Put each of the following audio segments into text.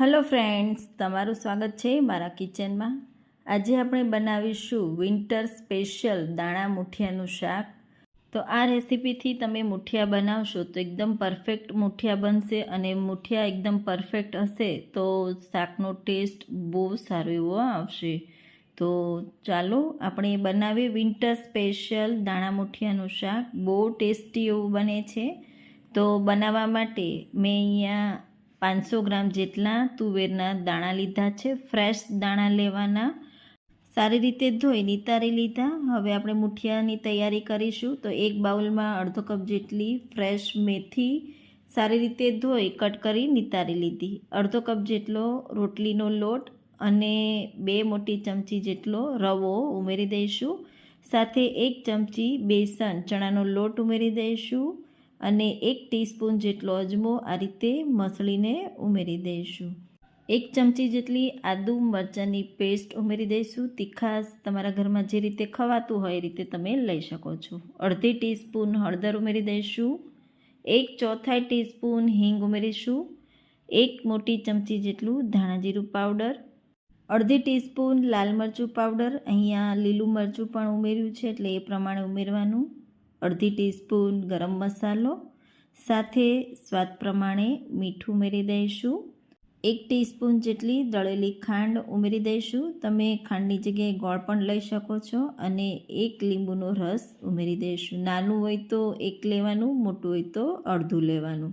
Hello friends તમારું સ્વાગત છે મારા કિચનમાં. આજે આપણે બનાવીશું વિન્ટર સ્પેશિયલ દાણા મુઠિયાનું શાક. તો આ રેસીપીથી તમે મુઠિયા બનાવશો તો એકદમ પરફેક્ટ મુઠિયા બનશે અને મુઠિયા એકદમ પરફેક્ટ હશે તો શાકનો ટેસ્ટ બહુ સારો એવો આવશે. તો ચાલો આપણે બનાવીએ વિન્ટર સ્પેશિયલ દાણા મુઠિયાનું શાક. બહુ ટેસ્ટી એવું બને છે. તો બનાવવા માટે મેં અહીંયા પાંચસો ગ્રામ જેટલા તુવેરના દાણા લીધા છે, ફ્રેશ દાણા લેવાના. સારી રીતે ધોઈ નિતારી લીધા. હવે આપણે મુઠિયાની તૈયારી કરીશું. તો એક બાઉલમાં અડધો કપ જેટલી ફ્રેશ મેથી સારી રીતે ધોઈ કટ કરી નિતારી લીધી. અડધો કપ જેટલો રોટલીનો લોટ અને બે મોટી ચમચી જેટલો રવો ઉમેરી દઈશું. સાથે એક ચમચી બેસન ચણાનો લોટ ઉમેરી દઈશું. અને એક ટીસ્પૂન જેટલો અજમો આ રીતે મસળીને ઉમેરી દઈશું. એક ચમચી જેટલી આદુ મરચાંની પેસ્ટ ઉમેરી દઈશું. તીખાસ તમારા ઘરમાં જે રીતે ખવાતું હોય એ રીતે તમે લઈ શકો છો. અડધી ટીસ્પૂન હળદર ઉમેરી દઈશું. એક ચોથાઈ ટીસ્પૂન હિંગ ઉમેરીશું. એક મોટી ચમચી જેટલું ધાણાજીરું પાવડર. અડધી ટીસ્પૂન લાલ મરચું પાવડર. અહીંયા લીલું મરચું પણ ઉમેર્યું છે એટલે એ પ્રમાણે ઉમેરવાનું. અડધી ટીસ્પૂન ગરમ મસાલો, સાથે સ્વાદ પ્રમાણે મીઠું ઉમેરી દઈશું. એક ટીસ્પૂન જેટલી દળેલી ખાંડ ઉમેરી દઈશું. તમે ખાંડની જગ્યાએ ગોળ પણ લઈ શકો છો અને એક લીંબુનો રસ ઉમેરી દઈશું. નાનું હોય તો એક લેવાનું, મોટું હોય તો અડધું લેવાનું.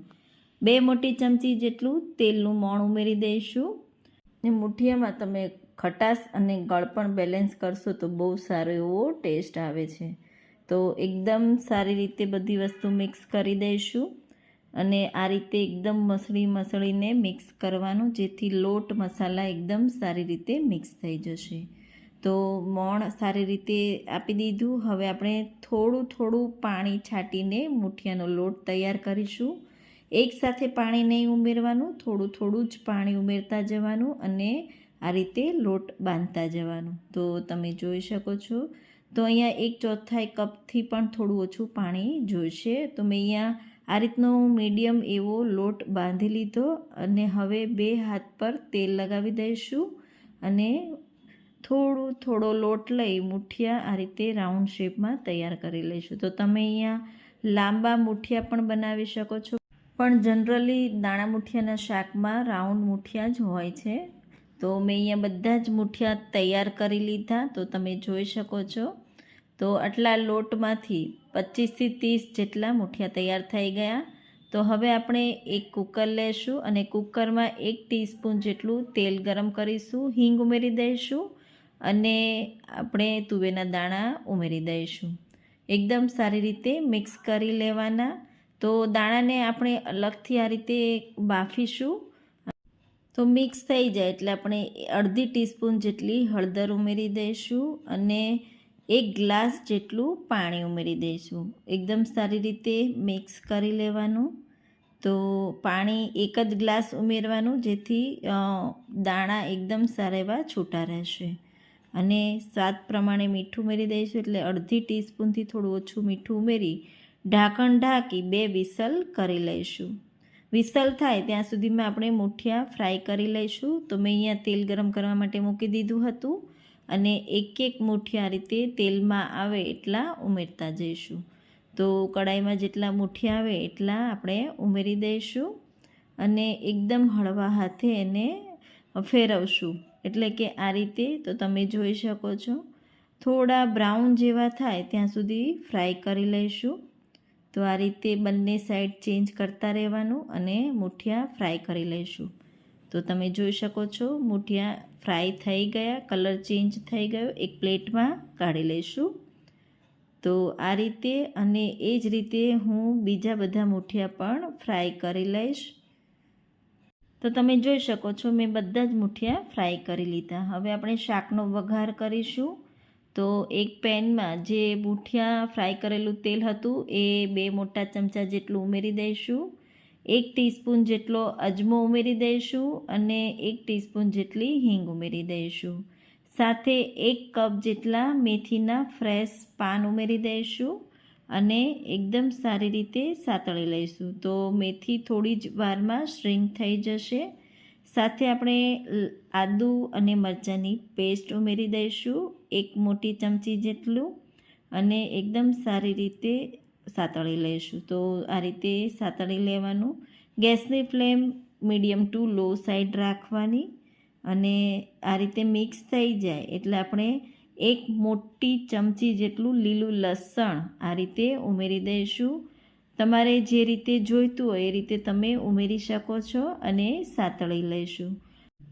બે મોટી ચમચી જેટલું તેલનું મોણ ઉમેરી દઈશું. ને મુઠિયામાં તમે ખટાશ અને ગળ પણ બેલેન્સ કરશો તો બહુ સારો એવો ટેસ્ટ આવે છે. તો એકદમ સારી રીતે બધી વસ્તુ મિક્સ કરી દઈશું અને આ રીતે એકદમ મસળી મસળીને મિક્સ કરવાનું, જેથી લોટ મસાલા એકદમ સારી રીતે મિક્સ થઈ જશે. તો મોણ સારી રીતે આપી દીધું. હવે આપણે થોડું થોડું પાણી છાંટીને મૂઠિયાનો લોટ તૈયાર કરીશું. એકસાથે પાણી નહીં ઉમેરવાનું, થોડું થોડું જ પાણી ઉમેરતા જવાનું અને આ રીતે લોટ બાંધતા જવાનું. તો તમે જોઈ શકો છો તો અહીંયા એક ચોથાઈ કપથી પણ થોડું ઓછું પાણી જોઈશે. તો મેં અહીંયા આ રીતનો મીડિયમ એવો લોટ બાંધી લીધો અને હવે બે હાથ પર તેલ લગાવી દઈશું અને થોડું, થોડો લોટ લઈ મુઠિયા આ રીતે રાઉન્ડ શેપમાં તૈયાર કરી લઈશું. તો તમે અહીંયા લાંબા મુઠિયા પણ બનાવી શકો છો. પણ જનરલી દાણા મુઠિયાના શાકમાં રાઉન્ડ મુઠિયા જ હોય છે. તો મેં અહીંયા બધા જ મુઠિયા તૈયાર કરી લીધા. તો તમે જોઈ શકો છો. તો આટલા લોટમાંથી પચીસથી ત્રીસ જેટલા મૂઠિયા તૈયાર થઈ ગયા. તો હવે આપણે એક કુકર લેશું અને કુકરમાં એક ટીસ્પૂન જેટલું તેલ ગરમ કરીશું, હિંગ ઉમેરી દઈશું અને આપણે તુવેરના દાણા ઉમેરી દઈશું. એકદમ સારી રીતે મિક્સ કરી લેવાના. તો દાણાને આપણે અલગથી આ રીતે બાફીશું. તો મિક્સ થઈ જાય એટલે આપણે અડધી ટીસ્પૂન જેટલી હળદર ઉમેરી દઈશું અને એક ગ્લાસ જેટલું પાણી ઉમેરી દઈશું. એકદમ સારી રીતે મિક્સ કરી લેવાનું. તો પાણી એક જ ગ્લાસ ઉમેરવાનું જેથી દાણા એકદમ સારા એવા છૂટા રહેશે. અને સ્વાદ પ્રમાણે મીઠું ઉમેરી દઈશું એટલે અડધી ટીસ્પૂનથી થોડું ઓછું મીઠું ઉમેરી ઢાંકણ ઢાંકી બે વિસલ કરી લઈશું. વિસલ થાય ત્યાં સુધીમાં આપણે મૂઠિયા ફ્રાય કરી લઈશું. તો મેં અહીંયા તેલ ગરમ કરવા માટે મૂકી દીધું હતું. અને એક એક મુઠિયા રીતે તેલમાં આવે એટલા ઉમેરતા જઈશું. તો કડાઈમાં જેટલા મુઠિયા આવે એટલા આપણે ઉમેરી દઈશું અને એકદમ હળવા હાથે એને ફેરવશું. એટલે કે આ રીતે તો તમે જોઈ શકો છો. થોડા બ્રાઉન જેવા થાય ત્યાં સુધી ફ્રાય કરી લઈશું. તો આ રીતે બંને સાઈડ ચેન્જ કરતા રહેવાનું અને મુઠિયા ફ્રાય કરી લઈશું. તો તમે જોઈ શકો છો મુઠિયા ફ્રાય થઈ ગયા, કલર ચેન્જ થઈ ગયો, એક પ્લેટમાં કાઢી લઈશું. તો આ રીતે અને એ જ રીતે હું બીજા બધા મૂઠિયા પણ ફ્રાય કરી લઈશ. તો તમે જોઈ શકો છો, મેં બધા જ મૂઠિયા ફ્રાય કરી લીધા. હવે આપણે શાકનો વઘાર કરીશું. તો એક પેનમાં જે મૂઠિયા ફ્રાય કરેલું તેલ હતું, એ બે મોટા ચમચા જેટલું ઉમેરી દઈશું. એક ટીસ્પૂન જેટલો અજમો ઉમેરી દઈશું અને એક ટીસ્પૂન જેટલી હિંગ ઉમેરી દઈશું. સાથે એક કપ જેટલા મેથીના ફ્રેશ પાન ઉમેરી દઈશું અને એકદમ સારી રીતે સાતળી લઈશું. તો મેથી થોડી જ વારમાં શ્રિંક થઈ જશે. સાથે આપણે આદુ અને મરચાંની પેસ્ટ ઉમેરી દઈશું, એક મોટી ચમચી જેટલું અને એકદમ સારી રીતે સાતળી લઈશું. તો આ રીતે સાતળી લેવાનું. ગેસની flame medium to low side રાખવાની અને આ રીતે મિક્સ થઈ જાય એટલે આપણે એક મોટી ચમચી જેટલું લીલું લસણ આ રીતે ઉમેરી દઈશું. તમારે જે રીતે જોઈતું હોય એ રીતે તમે ઉમેરી શકો છો અને સાતળી લઈશું.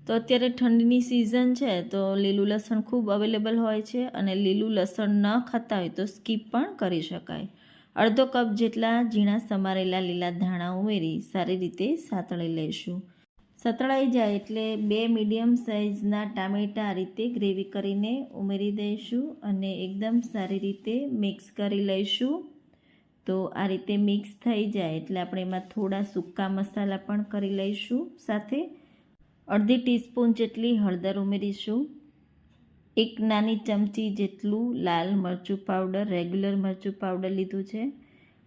તો અત્યારે ઠંડીની સિઝન છે તો લીલું લસણ ખૂબ અવેલેબલ હોય છે અને લીલું લસણ ન ખાતા હોય તો સ્કીપ પણ કરી શકાય. અડધો કપ જેટલા ઝીણા સમારેલા લીલા ધાણા ઉમેરી સારી રીતે સાતળી લઈશું. સતળાઈ જાય એટલે બે મીડિયમ સાઇઝના ટામેટાં આ રીતે ગ્રેવી કરીને ઉમેરી દઈશું અને એકદમ સારી રીતે મિક્સ કરી લઈશું. તો આ રીતે મિક્સ થઈ જાય એટલે આપણે એમાં થોડા સૂકા મસાલા પણ કરી લઈશું સાથે. અડધી ટીસ્પૂન જેટલી હળદર ઉમેરીશું. એક નાની ચમચી જેટલું લાલ મરચું પાવડર રેગ્યુલર મરચું પાવડર લીધું છે.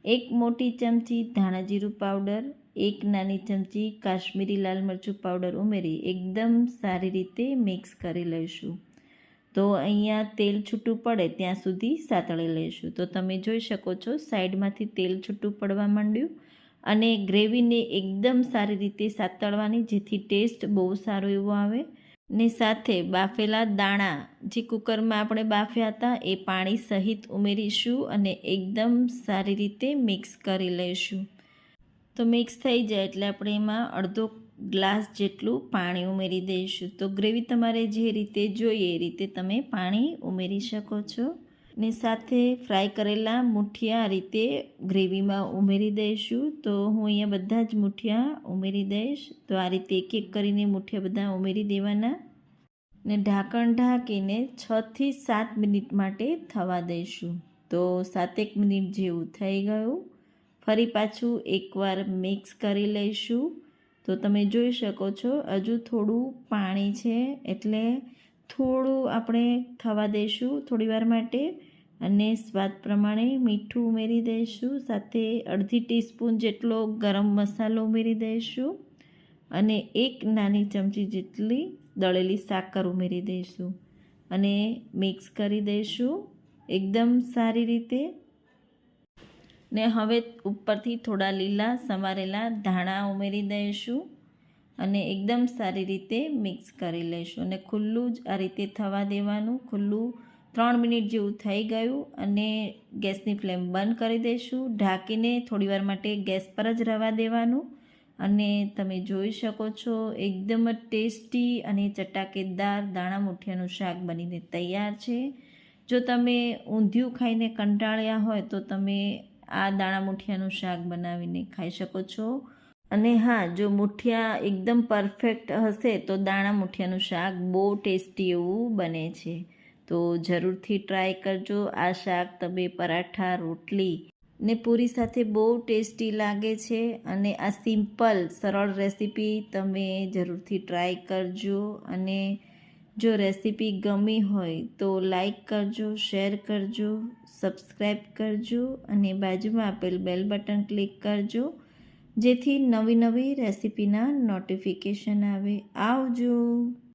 એક મોટી ચમચી ધાણા જીરું પાવડર એક નાની ચમચી કાશ્મીરી લાલ મરચું પાવડર ઉમેરી એકદમ સારી રીતે મિક્સ કરી લઈશું. તો અહીંયા તેલ છૂટું પડે ત્યાં સુધી સાતળી લઈશું. તો તમે જોઈ શકો છો સાઈડમાંથી તેલ છૂટું પડવા માંડ્યું અને ગ્રેવીને એકદમ સારી રીતે સાતળવાની જેથી ટેસ્ટ બહુ સારો એવો આવે. ને સાથે બાફેલા દાણા જે કુકરમાં આપણે બાફ્યા હતા, એ પાણી સહિત ઉમેરીશું અને એકદમ સારી રીતે મિક્સ કરી લઈશું. તો મિક્સ થઈ જાય એટલે આપણે એમાં અડધો ગ્લાસ જેટલું પાણી ઉમેરી દઈશું. તો ગ્રેવી તમારે જે રીતે જોઈએ એ રીતે તમે પાણી ઉમેરી શકો છો. ને સાથે ફ્રાય કરેલા મુઠિયા રીતે ગ્રેવીમાં ઉમેરી દઈશું. તો હું અહીંયા બધા જ મુઠિયા ઉમેરી દઈશ. તો આ રીતે એક એક કરીને મુઠિયા બધા ઉમેરી દેવાના ને ઢાંકણ ઢાંકીને છથી સાત મિનિટ માટે થવા દઈશું. તો સાતેક મિનિટ જેવું થઈ ગયું. ફરી પાછું એકવાર મિક્સ કરી લઈશું. તો તમે જોઈ શકો છો, હજુ થોડું પાણી છે એટલે થોડું આપણે થવા દઈશું થોડીવાર માટે અને સ્વાદ પ્રમાણે મીઠું ઉમેરી દઈશું સાથે અડધી ટીસ્પૂન જેટલો ગરમ મસાલો ઉમેરી દઈશું અને એક નાની ચમચી જેટલી દળેલી સાકર ઉમેરી દઈશું અને મિક્સ કરી દઈશું એકદમ સારી રીતે. ને હવે ઉપરથી થોડા લીલા સમારેલા ધાણા ઉમેરી દઈશું અને એકદમ સારી રીતે મિક્સ કરી લઈશું અને ખુલ્લું જ આ રીતે થવા દેવાનું. ખુલ્લું ત્રણ મિનિટ જેવું થઈ ગયું અને ગેસની ફ્લેમ બંધ કરી દઈશું ઢાંકીને થોડીવાર માટે ગેસ પર જ રવા દેવાનું. અને તમે જોઈ શકો છો, એકદમ જ ટેસ્ટી અને ચટાકેદાર દાણા મુઠિયાનું શાક બનીને તૈયાર છે. જો તમે ઊંધિયું ખાઈને કંટાળ્યા હોય તો તમે આ દાણા મુઠિયાનું શાક બનાવીને ખાઈ શકો છો. અને હા, જો મુઠિયા એકદમ પરફેક્ટ હશે, તો દાણા મુઠિયાનું શાક બહુ ટેસ્ટી એવું બને છે. તો જરૂરથી ટ્રાય કરજો. આ શાક તમે પરાઠા, રોટલી ને પૂરી સાથે બહુ ટેસ્ટી લાગે છે અને આ સિમ્પલ સરળ રેસીપી તમે જરૂરથી ટ્રાય કરજો. અને જો રેસીપી ગમી હોય, તો લાઈક કરજો શેર કરજો સબસ્ક્રાઈબ કરજો અને બાજુમાં આપેલ બેલ બટન ક્લિક કરજો. જેથી નવી નવી રેસીપીના નોટિફિકેશન આવે. આવજો.